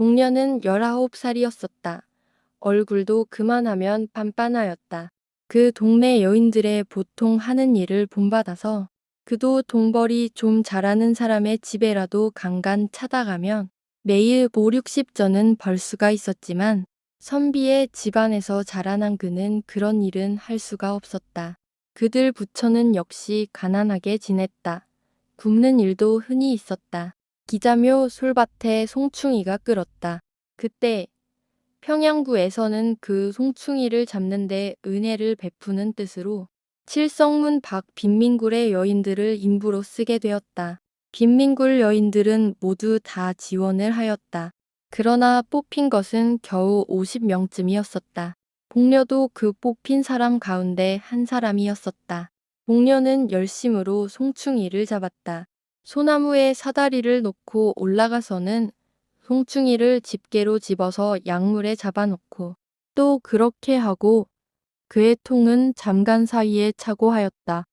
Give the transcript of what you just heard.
목녀는 19살이었었다. 얼굴도 그만하면 빤빤하였다. 그 동네 여인들의 보통 하는 일을 본받아서 그도 돈벌이 좀 잘하는 사람의 집에라도 간간 찾아가면 매일 5, 60전은 벌 수가 있었지만 선비의 집안에서 자라난 그는 그런 일은 할 수가 없었다. 그들 부처는 역시 가난하게 지냈다. 굽는 일도 흔히 있었다. 기자묘 솔밭에 송충이가 끓었다. 그때 평양구에서는 그 송충이를 잡는데 은혜를 베푸는 뜻으로 칠성문 밖 빈민굴의 여인들을 인부로 쓰게 되었다. 빈민굴 여인들은 모두 다 지원을 하였다. 그러나 뽑힌 것은 겨우 50명쯤이었었다. 복녀도 그 뽑힌 사람 가운데 한 사람이었었다. 복녀는 열심으로 송충이를 잡았다. 소나무에 사다리를 놓고 올라가서는 송충이를 집게로 집어서 약물에 잡아놓고 또 그렇게 하고 그의 통은 잠간 사이에 차고 하였다.